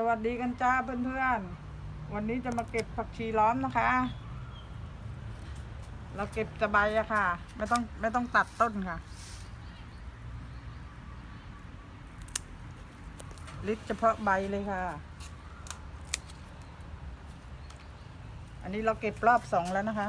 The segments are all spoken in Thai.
สวัสดีกันจ้าเพื่อนๆ วันนี้จะมาเก็บผักชีล้อมนะคะ เราเก็บจะใบอะค่ะ ไม่ต้องไม่ต้องตัดต้นค่ะ ลิดเฉพาะใบเลยค่ะ อันนี้เราเก็บรอบสองแล้วนะคะ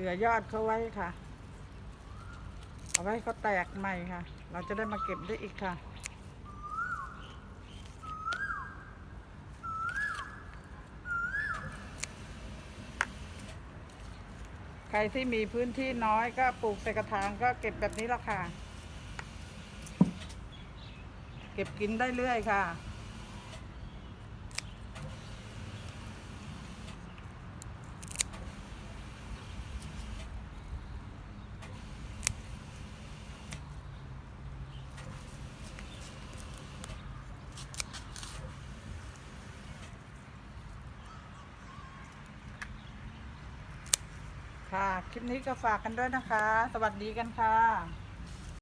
เหลือยอดเขาไว้ค่ะ เอาไว้เขาแตกใหม่ค่ะ เราจะได้มาเก็บได้อีกค่ะใครที่มีพื้นที่น้อยก็ปลูกใส่กระถางก็เก็บแบบนี้ละค่ะ เก็บกินได้เรื่อยค่ะ ค่ะ คลิปนี้ก็ฝากกันด้วยนะคะ สวัสดีกันค่ะ